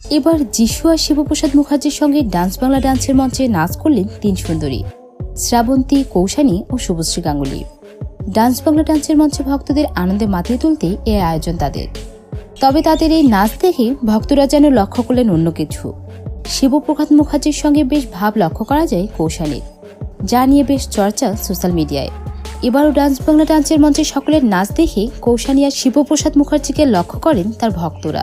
এবার যিশু আর শিবপ্রসাদ মুখার্জির সঙ্গে ডান্স বাংলা ডান্সের মঞ্চে নাচ করলেন তিন সুন্দরী, শ্রাবন্তী, কৌশানী ও শুভশ্রী গাঙ্গুলি। ডান্স বাংলা ডান্সের মঞ্চে ভক্তদের আনন্দে মাতিয়ে তুলতে এ আয়োজন তাদের। তবে তাদের এই নাচ দেখে ভক্তরা যেন লক্ষ্য করলেন অন্য কিছু। শিবপ্রসাদ মুখার্জির সঙ্গে বেশ ভাব লক্ষ্য করা যায় কৌশানীর। যা নিয়ে বেশ চর্চা সোশ্যাল মিডিয়ায়। এবারও ডান্স বাংলা ডান্সের মঞ্চে সকলের নাচ দেখে কৌশানী আর শিবপ্রসাদ মুখার্জিকে লক্ষ্য করেন তার ভক্তরা।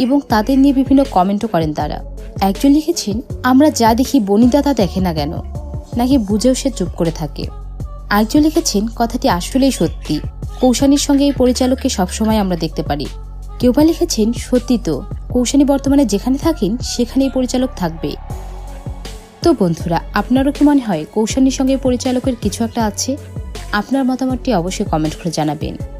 এবং তাদের নিয়ে বিভিন্ন কমেন্টও করেন তারা। একজন লিখেছেন, আমরা যা দেখি বনিদা তা দেখে না কেন? নাকি বুঝেও সে চুপ করে থাকে। আরেকজন লিখেছেন, কথাটি আসলেই সত্যি। কৌশানীর সঙ্গে এই পরিচালককে সবসময় আমরা দেখতে পারি। কেউ বা লিখেছেন, সত্যি তো, কৌশানী বর্তমানে যেখানে থাকেন, সেখানেই পরিচালক থাকবে। তো বন্ধুরা, আপনারও কি মনে হয় কৌশানীর সঙ্গে পরিচালকের কিছু একটা আছে? আপনার মতামতটি অবশ্যই কমেন্ট করে জানাবেন।